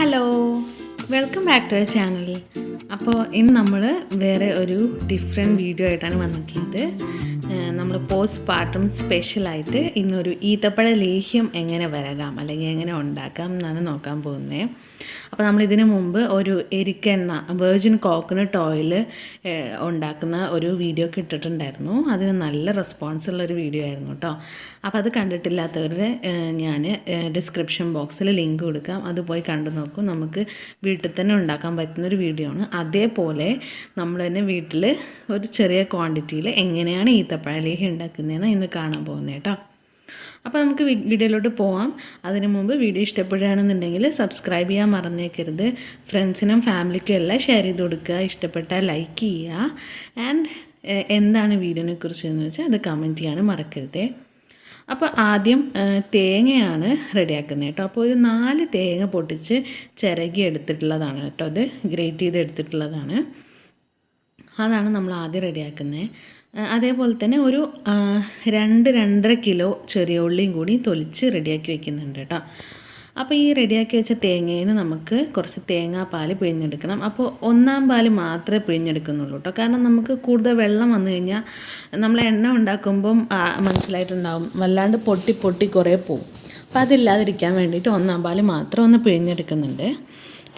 Hello welcome back to channel അപ്പോൾ ഇന്ന് നമ്മൾ വേറെ ഒരു ഡിഫറെന്റ് വീഡിയോ ആയിട്ടാണ് വന്നിട്ടുള്ളത്. നമ്മൾ പോസ്റ്റ് പാർട്ടും സ്പെഷ്യലായിട്ട് ഇന്നൊരു ഈത്തപ്പഴ ലേഹ്യം എങ്ങനെ വരകാം അല്ലെങ്കിൽ എങ്ങനെ ഉണ്ടാക്കാം എന്നാണ് നോക്കാൻ പോകുന്നത്. അപ്പോൾ നമ്മൾ ഇതിനു മുമ്പ് ഒരു എരിക്കെണ്ണ വെർജിൻ കോക്കനട്ട് ഓയിൽ ഉണ്ടാക്കുന്ന ഒരു വീഡിയോ ഒക്കെ ഇട്ടിട്ടുണ്ടായിരുന്നു. അതിന് നല്ല റെസ്പോൺസ് ഉള്ള ഒരു വീഡിയോ ആയിരുന്നു കേട്ടോ അപ്പോൾ അത് കണ്ടിട്ടില്ലാത്തവരുടെ ഞാൻ ഡിസ്ക്രിപ്ഷൻ ബോക്സിൽ ലിങ്ക് കൊടുക്കാം. അത് പോയി കണ്ടു നോക്കും. നമുക്ക് വീട്ടിൽ തന്നെ ഉണ്ടാക്കാൻ പറ്റുന്ന ഒരു വീഡിയോ ആണ്. അതേപോലെ നമ്മൾ തന്നെ വീട്ടിൽ ഒരു ചെറിയ ക്വാണ്ടിറ്റിയിൽ എങ്ങനെയാണ് ഈത്തപ്പഴ ലേഹി ഉണ്ടാക്കുന്നതെന്ന് ഇന്ന് കാണാൻ പോകുന്നത് കേട്ടോ അപ്പോൾ നമുക്ക് വീഡിയോയിലോട്ട് പോവാം. അതിനു മുമ്പ് വീഡിയോ ഇഷ്ടപ്പെടുകയാണെന്നുണ്ടെങ്കിൽ സബ്സ്ക്രൈബ് ചെയ്യാൻ മറന്നേക്കരുത്. ഫ്രണ്ട്സിനും ഫാമിലിക്കും എല്ലാം ഷെയർ ചെയ്ത് കൊടുക്കുക. ഇഷ്ടപ്പെട്ടാൽ ലൈക്ക് ചെയ്യുക. ആൻഡ് എന്താണ് വീഡിയോനെ കുറിച്ച് എന്ന് വെച്ചാൽ അത് കമന്റ് ചെയ്യാനും മറക്കരുതേ. അപ്പോൾ ആദ്യം തേങ്ങയാണ് റെഡിയാക്കുന്നത് കേട്ടോ. അപ്പോൾ ഒരു നാല് തേങ്ങ പൊട്ടിച്ച് ചിരകി എടുത്തിട്ടുള്ളതാണ് കേട്ടോ. അത് ഗ്രേറ്റ് ചെയ്ത് എടുത്തിട്ടുള്ളതാണ്. അതാണ് നമ്മൾ ആദ്യം റെഡിയാക്കുന്നത് അതേപോലെ തന്നെ ഒരു രണ്ട് രണ്ടര കിലോ ചെറിയ ഉള്ളിയും കൂടി തൊലിച്ച് റെഡിയാക്കി വെക്കുന്നുണ്ട് കേട്ടോ. അപ്പോൾ ഈ റെഡിയാക്കി വെച്ച തേങ്ങയിൽ നിന്ന് നമുക്ക് കുറച്ച് തേങ്ങാപ്പാൽ പിഴിഞ്ഞെടുക്കണം. അപ്പോൾ ഒന്നാം പാൽ മാത്രമേ പിഴിഞ്ഞെടുക്കുന്നുള്ളൂ കേട്ടോ. കാരണം നമുക്ക് കൂടുതൽ വെള്ളം വന്നു കഴിഞ്ഞാൽ നമ്മൾ എണ്ണ ഉണ്ടാക്കുമ്പം മനസ്സിലായിട്ടുണ്ടാവും. വല്ലാണ്ട് പൊട്ടി പൊട്ടി കുറേ പോവും. അപ്പോൾ അതില്ലാതിരിക്കാൻ വേണ്ടിയിട്ട് ഒന്നാം പാൽ മാത്രം ഒന്ന് പിഴിഞ്ഞെടുക്കുന്നുണ്ട്.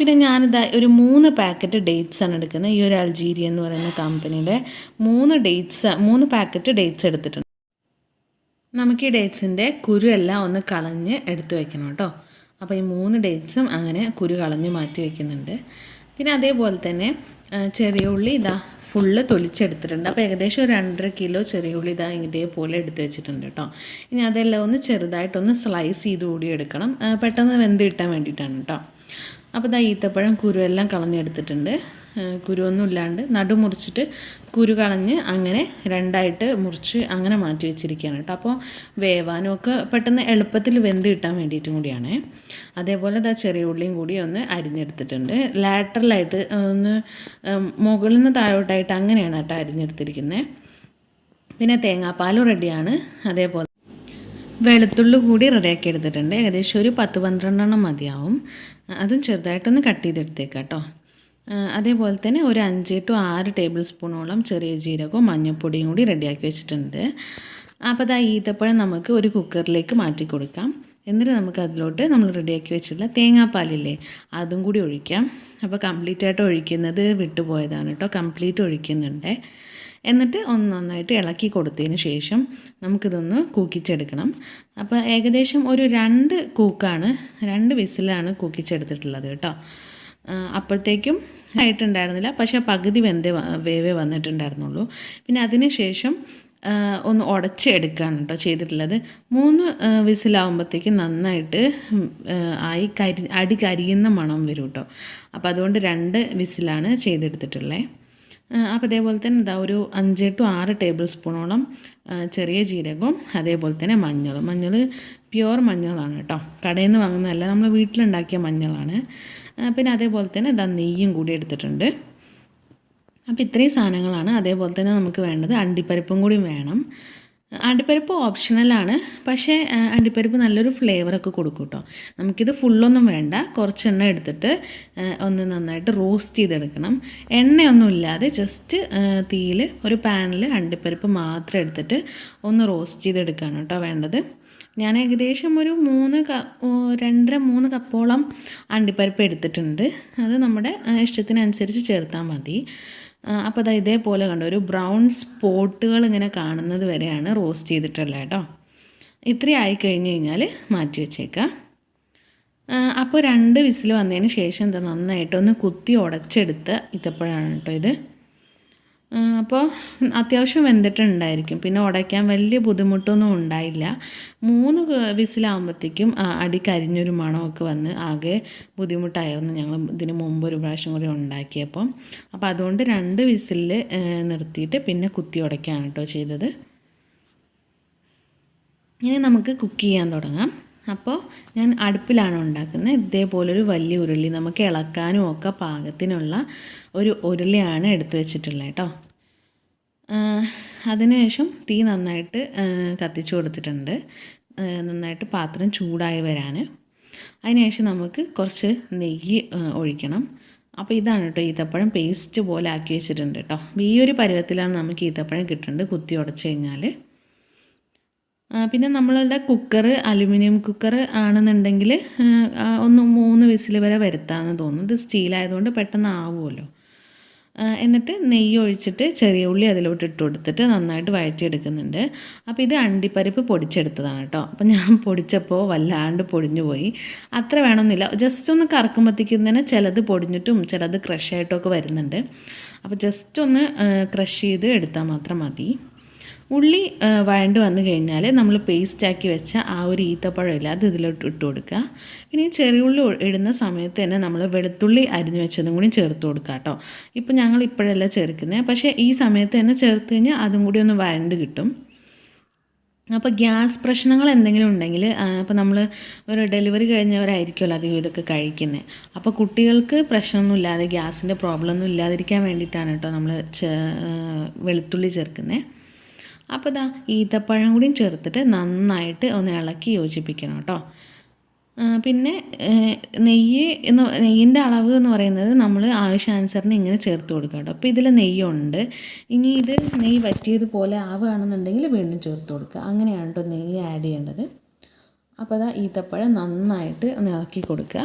പിന്നെ ഞാനിത് ഒരു മൂന്ന് പാക്കറ്റ് ഡേറ്റ്സ് ആണ് എടുക്കുന്നത്. ഈ ഒരു അൾജീരിയ എന്ന് പറയുന്ന കമ്പനിയുടെ മൂന്ന് ഡേറ്റ്സ് മൂന്ന് പാക്കറ്റ് ഡേറ്റ്സ് എടുത്തിട്ടുണ്ട്. നമുക്ക് ഈ ഡേറ്റ്സിന്റെ കുരു എല്ലാം ഒന്ന് കളഞ്ഞ് എടുത്തു വെക്കണം കേട്ടോ. അപ്പോൾ ഈ മൂന്ന് ഡേറ്റ്സും അങ്ങനെ കുരു കളഞ്ഞ് മാറ്റി വെക്കുന്നുണ്ട്. പിന്നെ അതേപോലെ തന്നെ ചെറിയ ഉള്ളി ഇതാ ഫുള്ള് തൊലിച്ചെടുത്തിട്ടുണ്ട്. അപ്പോൾ ഏകദേശം ഒരു രണ്ടര കിലോ ചെറിയ ഉള്ളി ഇതാ ഇതേപോലെ എടുത്ത് വെച്ചിട്ടുണ്ട് കേട്ടോ. ഇനി അതെല്ലാം ഒന്ന് ചെറുതായിട്ടൊന്ന് സ്ലൈസ് ചെയ്ത് കൂടി എടുക്കണം. പെട്ടെന്ന് വെന്ത് കിട്ടാൻ വേണ്ടിയിട്ടാണ് കേട്ടോ. അപ്പോൾ ഇതാ ഈത്തപ്പഴം കുരുവെല്ലാം കളഞ്ഞെടുത്തിട്ടുണ്ട്. കുരുവൊന്നും ഇല്ലാണ്ട് നടു മുറിച്ചിട്ട് കുരു കളഞ്ഞ് അങ്ങനെ രണ്ടായിട്ട് മുറിച്ച് അങ്ങനെ മാറ്റി വെച്ചിരിക്കുകയാണ് കേട്ടോ. അപ്പോൾ വേവാനും ഒക്കെ പെട്ടെന്ന് എളുപ്പത്തിൽ വെന്ത് കിട്ടാൻ വേണ്ടിയിട്ടും കൂടിയാണ്. അതേപോലെ ഇതാ ചെറിയ ഉള്ളിയും കൂടി ഒന്ന് അരിഞ്ഞെടുത്തിട്ടുണ്ട്. ലാറ്ററലായിട്ട് ഒന്ന് മുകളിൽ നിന്ന് താഴോട്ടായിട്ട് അങ്ങനെയാണ് കേട്ടോ അരിഞ്ഞെടുത്തിരിക്കുന്നത് പിന്നെ തേങ്ങാപ്പാലും റെഡിയാണ്. അതേപോലെ വെളുത്തുള്ളി കൂടി റെഡിയാക്കി എടുത്തിട്ടുണ്ട്. ഏകദേശം ഒരു പത്ത് പന്ത്രണ്ടെണ്ണം മതിയാവും. അതും ചെറുതായിട്ടൊന്ന് കട്ട് ചെയ്തെടുത്തേക്കാം കേട്ടോ അതേപോലെ തന്നെ ഒരു അഞ്ച് ടു ആറ് ടേബിൾ സ്പൂണോളം ചെറിയ ജീരകവും മഞ്ഞൾപ്പൊടിയും കൂടി റെഡിയാക്കി വെച്ചിട്ടുണ്ട്. അപ്പോൾ അതാ ഈത്തപ്പഴം നമുക്ക് ഒരു കുക്കറിലേക്ക് മാറ്റി കൊടുക്കാം. എന്നിട്ട് നമുക്ക് അതിലോട്ട് നമ്മൾ റെഡിയാക്കി വെച്ചിട്ടുള്ള തേങ്ങാപ്പാലില്ലേ അതും കൂടി ഒഴിക്കാം. അപ്പോൾ കംപ്ലീറ്റ് ആയിട്ട് ഒഴിക്കുന്നത് വിട്ടുപോയതാണ് കേട്ടോ. കംപ്ലീറ്റ് ഒഴിക്കുന്നുണ്ട്. എന്നിട്ട് ഒന്ന് നന്നായിട്ട് ഇളക്കി കൊടുത്തതിന് ശേഷം നമുക്കിതൊന്ന് കൂക്കിച്ചെടുക്കണം. അപ്പോൾ ഏകദേശം ഒരു രണ്ട് കൂക്കാണ് രണ്ട് വിസിലാണ് കൂക്കിച്ചെടുത്തിട്ടുള്ളത് കേട്ടോ. അപ്പോഴത്തേക്കും ആയിട്ടുണ്ടായിരുന്നില്ല. പക്ഷേ പകുതി വെന്തേ വേവേ വന്നിട്ടുണ്ടായിരുന്നുള്ളൂ. പിന്നെ അതിന് ശേഷം ഒന്ന് ഉടച്ച് എടുക്കുകയാണ് കേട്ടോ ചെയ്തിട്ടുള്ളത്. മൂന്ന് വിസിലാവുമ്പോഴത്തേക്കും നന്നായിട്ട് ആയി കരി അടി കരിയുന്ന മണം വരും കേട്ടോ. അപ്പോൾ അതുകൊണ്ട് രണ്ട് വിസിലാണ് ചെയ്തെടുത്തിട്ടുള്ളത് അപ്പോൾ അതേപോലെ തന്നെ ഇതാ ഒരു അഞ്ച് ടു ആറ് ടേബിൾ സ്പൂണോളം ചെറിയ ജീരകവും അതേപോലെ തന്നെ മഞ്ഞളും. മഞ്ഞൾ പ്യുവർ മഞ്ഞളാണ് കേട്ടോ. കടയിൽ നിന്ന് വാങ്ങുന്നതല്ല നമ്മൾ വീട്ടിലുണ്ടാക്കിയ മഞ്ഞളാണ്. പിന്നെ അതേപോലെ തന്നെ ഇതാ നെയ്യും കൂടി എടുത്തിട്ടുണ്ട്. അപ്പോൾ ഇത്രയും സാധനങ്ങളാണ്. അതേപോലെ തന്നെ നമുക്ക് വേണ്ടത് അണ്ടിപ്പരിപ്പും കൂടി വേണം. അണ്ടിപ്പരിപ്പ് ഓപ്ഷണലാണ് പക്ഷേ അണ്ടിപ്പരിപ്പ് നല്ലൊരു ഫ്ലേവറൊക്കെ കൊടുക്കും കേട്ടോ നമുക്കിത് ഫുള്ളൊന്നും വേണ്ട. കുറച്ച് എണ്ണ എടുത്തിട്ട് ഒന്ന് നന്നായിട്ട് റോസ്റ്റ് ചെയ്തെടുക്കണം. എണ്ണയൊന്നും ഇല്ലാതെ ജസ്റ്റ് തീയിൽ ഒരു പാനിൽ അണ്ടിപ്പരിപ്പ് മാത്രം എടുത്തിട്ട് ഒന്ന് റോസ്റ്റ് ചെയ്തെടുക്കുകയാണ് കേട്ടോ വേണ്ടത്. ഞാൻ ഏകദേശം ഒരു മൂന്ന് ക രണ്ടര മൂന്ന് കപ്പോളം അണ്ടിപ്പരിപ്പ് എടുത്തിട്ടുണ്ട്. അത് നമ്മുടെ ഇഷ്ടത്തിനനുസരിച്ച് ചേർത്താൽ മതി. അപ്പോൾ അതാ ഇതേപോലെ കണ്ടോ ഒരു ബ്രൗൺ സ്പോട്ടുകൾ ഇങ്ങനെ കാണുന്നത് വരെയാണ് റോസ്റ്റ് ചെയ്തിട്ടുള്ളത് കേട്ടോ. ഇത്രയും ആയി കഴിഞ്ഞ് കഴിഞ്ഞാൽ മാറ്റി വെച്ചേക്കാം. അപ്പോൾ രണ്ട് വിസിൽ വന്നതിന് ശേഷം എന്താ നന്നായിട്ടൊന്ന് കുത്തി ഉടച്ചെടുത്ത് ഇത്തപ്പോഴാണ് കേട്ടോ ഇത്. അപ്പോൾ അത്യാവശ്യം വെന്തിട്ടുണ്ടായിരിക്കും. പിന്നെ ഉടയ്ക്കാൻ വലിയ ബുദ്ധിമുട്ടൊന്നും ഉണ്ടായില്ല. മൂന്ന് വിസിലാകുമ്പോഴത്തേക്കും അടി കരിഞ്ഞൊരു മണമൊക്കെ വന്ന് ആകെ ബുദ്ധിമുട്ടായിരുന്നു. ഞങ്ങൾ ഇതിന് മുമ്പ് ഒരു പ്രാവശ്യം കൂടി ഉണ്ടാക്കിയപ്പം. അപ്പോൾ അതുകൊണ്ട് രണ്ട് വിസിലിൽ നിർത്തിയിട്ട് പിന്നെ കുത്തി ഉടയ്ക്കാണ് കേട്ടോ ചെയ്തത്. ഇനി നമുക്ക് കുക്ക് ചെയ്യാൻ തുടങ്ങാം. അപ്പോൾ ഞാൻ അടുപ്പിലാണ് ഉണ്ടാക്കുന്നത്. ഇതേപോലൊരു വലിയ ഉരുളി. നമുക്ക് ഇളക്കാനും ഒക്കെ പാകത്തിനുള്ള ഒരു ഉരുളിയാണ് എടുത്തു വെച്ചിട്ടുള്ളത് കേട്ടോ. അതിനുശേഷം തീ നന്നായിട്ട് കത്തിച്ചു കൊടുത്തിട്ടുണ്ട്. നന്നായിട്ട് പാത്രം ചൂടായി വരാൻ അതിനുശേഷം നമുക്ക് കുറച്ച് നെയ്യ് ഒഴിക്കണം. അപ്പോൾ ഇതാണ് കേട്ടോ ഈത്തപ്പഴം പേസ്റ്റ് പോലെ ആക്കി വെച്ചിട്ടുണ്ട് കേട്ടോ. ഈ ഒരു പരുവത്തിലാണ് നമുക്ക് ഈത്തപ്പഴം കിട്ടുന്നത് കുത്തി ഉടച്ച് കഴിഞ്ഞാൽ പിന്നെ നമ്മളുടെ കുക്കർ അലുമിനിയം കുക്കർ ആണെന്നുണ്ടെങ്കിൽ ഒന്ന് മൂന്ന് വിസിൽ വരെ വരുത്താമെന്ന് തോന്നുന്നു. ഇത് സ്റ്റീലായതുകൊണ്ട് പെട്ടെന്ന് ആവുമല്ലോ. എന്നിട്ട് നെയ്യ് ഒഴിച്ചിട്ട് ചെറിയ ഉള്ളി അതിലോട്ട് ഇട്ട് കൊടുത്തിട്ട് നന്നായിട്ട് വഴറ്റിയെടുക്കുന്നുണ്ട്. അപ്പോൾ ഇത് അണ്ടിപ്പരിപ്പ് പൊടിച്ചെടുത്തതാണ് കേട്ടോ. അപ്പോൾ ഞാൻ പൊടിച്ചപ്പോൾ വല്ലാണ്ട് പൊടിഞ്ഞു പോയി അത്ര വേണമെന്നില്ല. ജസ്റ്റ് ഒന്ന് കറക്കുമ്പോഴത്തേക്കും തന്നെ ചിലത് പൊടിഞ്ഞിട്ടും ചിലത് ക്രഷ് ആയിട്ടൊക്കെ വരുന്നുണ്ട്. അപ്പോൾ ജസ്റ്റ് ഒന്ന് ക്രഷ് ചെയ്ത് എടുത്താൽ മാത്രം മതി. ഉള്ളി വഴണ്ട് വന്നു കഴിഞ്ഞാൽ നമ്മൾ പേസ്റ്റാക്കി വെച്ച ആ ഒരു ഈത്തപ്പഴം ഇല്ല അത് ഇതിലോട്ട് ഇട്ട് കൊടുക്കുക. പിന്നെ ഈ ചെറിയുള്ളി ഇടുന്ന സമയത്ത് തന്നെ നമ്മൾ വെളുത്തുള്ളി അരിഞ്ഞു വെച്ചതും കൂടി ചേർത്ത് കൊടുക്കുക കേട്ടോ. ഇപ്പം ഞങ്ങൾ ഇപ്പോഴല്ല ചേർക്കുന്നത് പക്ഷേ ഈ സമയത്ത് തന്നെ ചേർത്ത് കഴിഞ്ഞാൽ അതും കൂടി ഒന്ന് വഴണ്ട് കിട്ടും. അപ്പോൾ ഗ്യാസ് പ്രശ്നങ്ങൾ എന്തെങ്കിലും ഉണ്ടെങ്കിൽ അപ്പോൾ നമ്മൾ ഒരു ഡെലിവറി കഴിഞ്ഞവരായിരിക്കുമല്ലോ അധികം ഇതൊക്കെ കഴിക്കുന്നത് അപ്പോൾ കുട്ടികൾക്ക് പ്രശ്നമൊന്നും ഇല്ലാതെ ഗ്യാസിന്റെ പ്രോബ്ലം ഒന്നും ഇല്ലാതിരിക്കാൻ വേണ്ടിയിട്ടാണ് കേട്ടോ നമ്മൾ വെളുത്തുള്ളി ചേർക്കുന്നത് അപ്പോൾ ഇതാ ഈത്തപ്പഴം കൂടിയും ചേർത്തിട്ട് നന്നായിട്ട് ഒന്ന് ഇളക്കി യോജിപ്പിക്കണം കേട്ടോ. പിന്നെ നെയ്യ് എന്ന് നെയ്യിന്റെ അളവ് എന്ന് പറയുന്നത് നമ്മൾ ആവശ്യാനുസരണം ഇങ്ങനെ ചേർത്ത് കൊടുക്കുക കേട്ടോ. അപ്പോൾ ഇതിൽ നെയ്യുണ്ട്. ഇനി ഇത് നെയ്യ് വറ്റിയതുപോലെ ആവുകയാണെന്നുണ്ടെങ്കിൽ വീണ്ടും ചേർത്ത് കൊടുക്കുക. അങ്ങനെയാണ് കേട്ടോ നെയ്യ് ആഡ് ചെയ്യേണ്ടത്. അപ്പോൾ അതാ ഈത്തപ്പഴം നന്നായിട്ട് ഒന്ന് ഇളക്കി കൊടുക്കുക.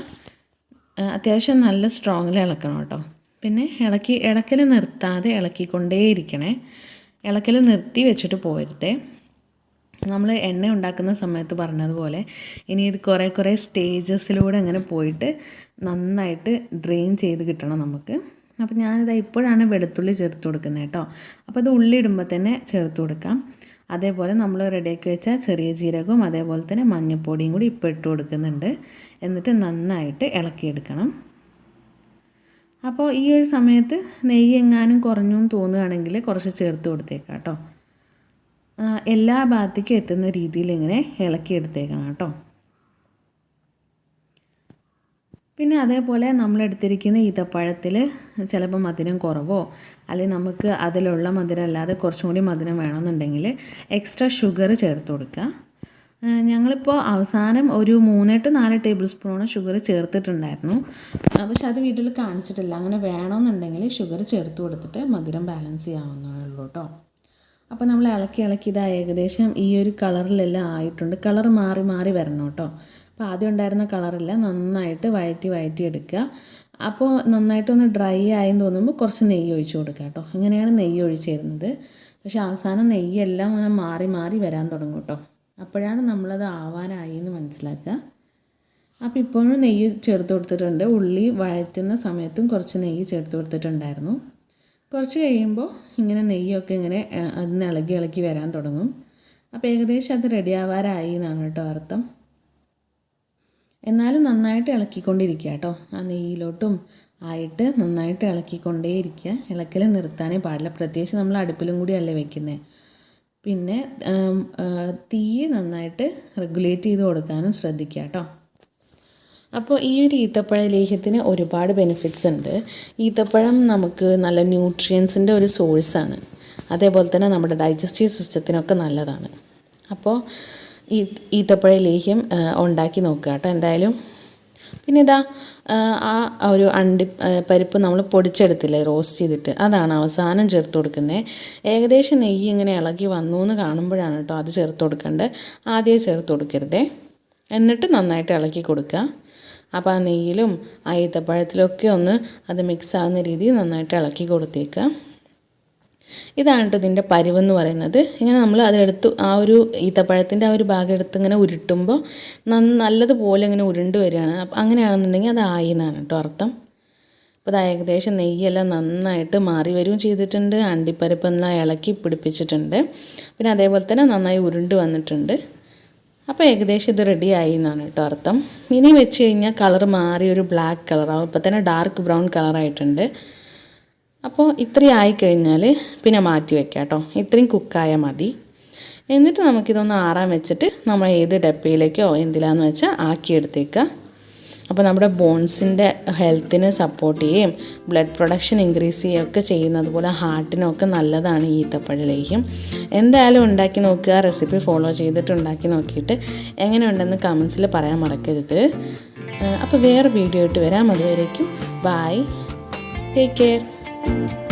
അത്യാവശ്യം നല്ല സ്ട്രോങ്ങിൽ ഇളക്കണം കേട്ടോ. പിന്നെ ഇളക്കി ഇളക്കൽ നിർത്താതെ ഇളക്കിക്കൊണ്ടേയിരിക്കണേ. ഇളക്കൽ നിർത്തി വെച്ചിട്ട് പോരുതേ നമ്മൾ എണ്ണ ഉണ്ടാക്കുന്ന സമയത്ത് പറഞ്ഞതുപോലെ ഇനി ഇത് കുറേ കുറേ സ്റ്റേജസിലൂടെ അങ്ങനെ പോയിട്ട് നന്നായിട്ട് ഡ്രെയിൻ ചെയ്ത് കിട്ടണം നമുക്ക്. അപ്പോൾ ഞാനിതാ ഇപ്പോഴാണ് വെളുത്തുള്ളി ചേർത്ത് കൊടുക്കുന്നത് കേട്ടോ. അപ്പോൾ അത് ഉള്ളി ഇടുമ്പോൾ തന്നെ ചേർത്ത് കൊടുക്കാം. അതേപോലെ നമ്മൾ റെഡിയാക്കി വെച്ച ചെറിയ ജീരകവും അതേപോലെ തന്നെ മഞ്ഞൾപ്പൊടിയും കൂടി ഇപ്പോൾ ഇട്ട് കൊടുക്കുന്നുണ്ട്. എന്നിട്ട് നന്നായിട്ട് ഇളക്കിയെടുക്കണം. അപ്പോൾ ഈ ഒരു സമയത്ത് നെയ്യ് എങ്ങാനും കുറഞ്ഞു എന്ന് തോന്നുകയാണെങ്കിൽ കുറച്ച് ചേർത്ത് കൊടുത്തേക്കാം കേട്ടോ. എല്ലാ ഭാഗത്തേക്കും എത്തുന്ന രീതിയിൽ ഇങ്ങനെ ഇളക്കിയെടുത്തേക്കണം കേട്ടോ. പിന്നെ അതേപോലെ നമ്മൾ എടുത്തിരിക്കുന്ന ഈത്തപ്പഴത്തിൽ ചിലപ്പോൾ മധുരം കുറവോ അല്ലെങ്കിൽ നമുക്ക് അതിലുള്ള മധുരം അല്ലാതെ കുറച്ചും കൂടി മധുരം വേണമെന്നുണ്ടെങ്കിൽ എക്സ്ട്രാ ഷുഗർ ചേർത്ത് കൊടുക്കുക. ഞങ്ങളിപ്പോൾ അവസാനം ഒരു മൂന്ന് ടു നാല് ടേബിൾ സ്പൂൺ ഷുഗർ ചേർത്തിട്ടുണ്ടായിരുന്നു. പക്ഷെ അത് വീട്ടിൽ കാണിച്ചിട്ടില്ല. അങ്ങനെ വേണമെന്നുണ്ടെങ്കിൽ ഷുഗർ ചേർത്ത് കൊടുത്തിട്ട് മധുരം ബാലൻസ് ചെയ്യാവുന്നതേ ഉള്ളൂ കേട്ടോ അപ്പോൾ നമ്മൾ ഇളക്കി ഇളക്കി ഇതാ ഏകദേശം ഈ ഒരു കളറിലെല്ലാം ആയിട്ടുണ്ട്. കളർ മാറി മാറി വരണം കേട്ടോ അപ്പോൾ ആദ്യം ഉണ്ടായിരുന്ന കളറില്ല നന്നായിട്ട് വയറ്റി വയറ്റി എടുക്കുക. അപ്പോൾ നന്നായിട്ടൊന്ന് ഡ്രൈ ആയെന്ന് തോന്നുമ്പോൾ കുറച്ച് നെയ്യ് ഒഴിച്ച് കൊടുക്കുക കേട്ടോ അങ്ങനെയാണ് നെയ്യ് ഒഴിച്ചിരുന്നത് പക്ഷേ അവസാനം നെയ്യെല്ലാം അങ്ങനെ മാറി മാറി വരാൻ തുടങ്ങും കേട്ടോ അപ്പോഴാണ് നമ്മളത് ആവാനായി എന്ന് മനസ്സിലാക്കുക. അപ്പോൾ ഇപ്പോഴും നെയ്യ് ചേർത്ത് കൊടുത്തിട്ടുണ്ട്. ഉള്ളി വഴറ്റുന്ന സമയത്തും കുറച്ച് നെയ്യ് ചേർത്ത് കൊടുത്തിട്ടുണ്ടായിരുന്നു. കുറച്ച് കഴിയുമ്പോൾ ഇങ്ങനെ നെയ്യൊക്കെ ഇങ്ങനെ അതിന് ഇളകി ഇളക്കി വരാൻ തുടങ്ങും. അപ്പോൾ ഏകദേശം അത് റെഡി ആവാറായി എന്നാണ് കേട്ടോ അർത്ഥം. എന്നാലും നന്നായിട്ട് ഇളക്കിക്കൊണ്ടിരിക്കുക കേട്ടോ. ആ നെയ്യിലോട്ടും ആയിട്ട് നന്നായിട്ട് ഇളക്കിക്കൊണ്ടേയിരിക്കുക. ഇളക്കൽ നിർത്താനേ പാടില്ല. പ്രത്യേകിച്ച് നമ്മൾ അടുപ്പിലും കൂടി അല്ലേ വെക്കുന്നത് പിന്നെ തീ നന്നായിട്ട് റെഗുലേറ്റ് ചെയ്ത് കൊടുക്കാനും ശ്രദ്ധിക്കുക കേട്ടോ. അപ്പോൾ ഈ ഒരു ഈത്തപ്പഴ ലേഹ്യത്തിന് ഒരുപാട് ബെനിഫിറ്റ്സ് ഉണ്ട്. ഈത്തപ്പഴം നമുക്ക് നല്ല ന്യൂട്രിയൻസിന്റെ ഒരു സോഴ്സാണ് അതേപോലെ തന്നെ നമ്മുടെ ഡൈജസ്റ്റീവ് സിസ്റ്റത്തിനൊക്കെ നല്ലതാണ്. അപ്പോൾ ഈ ഈത്തപ്പഴ ലേഹ്യം ഉണ്ടാക്കി നോക്കുക കേട്ടോ. എന്തായാലും പിന്നെ ഇതാ ആ, ഒരു അണ്ടി പരിപ്പ് നമ്മൾ പൊടിച്ചെടുത്തില്ലേ റോസ്റ്റ് ചെയ്തിട്ട്. അതാണ് അവസാനം ചേർത്ത് കൊടുക്കുന്നത്. ഏകദേശം നെയ്യ് ഇങ്ങനെ ഇളകി വന്നു എന്ന് കാണുമ്പോഴാണ് കേട്ടോ അത് ചേർത്ത് കൊടുക്കേണ്ടത് ആദ്യമേ ചേർത്ത് കൊടുക്കരുതേ. എന്നിട്ട് നന്നായിട്ട് ഇളക്കി കൊടുക്കുക. അപ്പോൾ ആ നെയ്യിലും ആ ഈത്തപ്പഴത്തിലൊക്കെ ഒന്ന് അത് മിക്സ് ആകുന്ന രീതിയിൽ നന്നായിട്ട് ഇളക്കി കൊടുത്തേക്കുക. ഇതാണ് കേട്ടോ ഇതിന്റെ പരിവെന്ന് പറയുന്നത്. ഇങ്ങനെ നമ്മൾ അതെടുത്ത് ആ ഒരു ഈത്തപ്പഴത്തിന്റെ ആ ഒരു ഭാഗം എടുത്ത് ഇങ്ങനെ ഉരുട്ടുമ്പോൾ നല്ലതുപോലെ ഇങ്ങനെ ഉരുണ്ട് വരികയാണ്. അപ്പം അങ്ങനെയാണെന്നുണ്ടെങ്കിൽ അത് ആയി എന്നാണ് കേട്ടോ അർത്ഥം. അപ്പോൾ അത് ഏകദേശം നെയ്യെല്ലാം നന്നായിട്ട് മാറി വരികയും ചെയ്തിട്ടുണ്ട്. അണ്ടിപ്പരിപ്പെല്ലാം ഇളക്കി പിടിപ്പിച്ചിട്ടുണ്ട്. പിന്നെ അതേപോലെ തന്നെ നന്നായി ഉരുണ്ട് വന്നിട്ടുണ്ട്. അപ്പോൾ ഏകദേശം ഇത് റെഡി ആയി എന്നാണ് കേട്ടോ അർത്ഥം. ഇനി വെച്ച് കഴിഞ്ഞാൽ കളർ മാറി ഒരു ബ്ലാക്ക് കളറാവും. ഇപ്പോൾ തന്നെ ഡാർക്ക് ബ്രൗൺ കളറായിട്ടുണ്ട്. അപ്പോൾ ഇത്രയും ആയിക്കഴിഞ്ഞാൽ പിന്നെ മാറ്റി വെക്കാം കേട്ടോ. ഇത്രയും കുക്കായാൽ മതി. എന്നിട്ട് നമുക്കിതൊന്ന് ആറാൻ വെച്ചിട്ട് നമ്മൾ ഏത് ഡപ്പയിലേക്കോ എന്തിലാന്ന് വെച്ചാൽ ആക്കിയെടുത്തേക്കുക അപ്പോൾ നമ്മുടെ ബോൺസിന്റെ ഹെൽത്തിന് സപ്പോർട്ട് ചെയ്യുകയും ബ്ലഡ് പ്രൊഡക്ഷൻ ഇൻക്രീസ് ചെയ്യുകയൊക്കെ ചെയ്യുന്നത് പോലെ ഹാർട്ടിനൊക്കെ നല്ലതാണ് ഈ ഈത്തപ്പഴ എന്തായാലും ഉണ്ടാക്കി നോക്കുക റെസിപ്പി ഫോളോ ചെയ്തിട്ട് ഉണ്ടാക്കി നോക്കിയിട്ട് എങ്ങനെയുണ്ടെന്ന് കമൻസിൽ പറയാൻ മറക്കരുത്. അപ്പോൾ വേറെ വീഡിയോ ഇട്ട് വരാം. അതുവരേക്കും ബായ് ടേക്ക് കെയർ. Bye.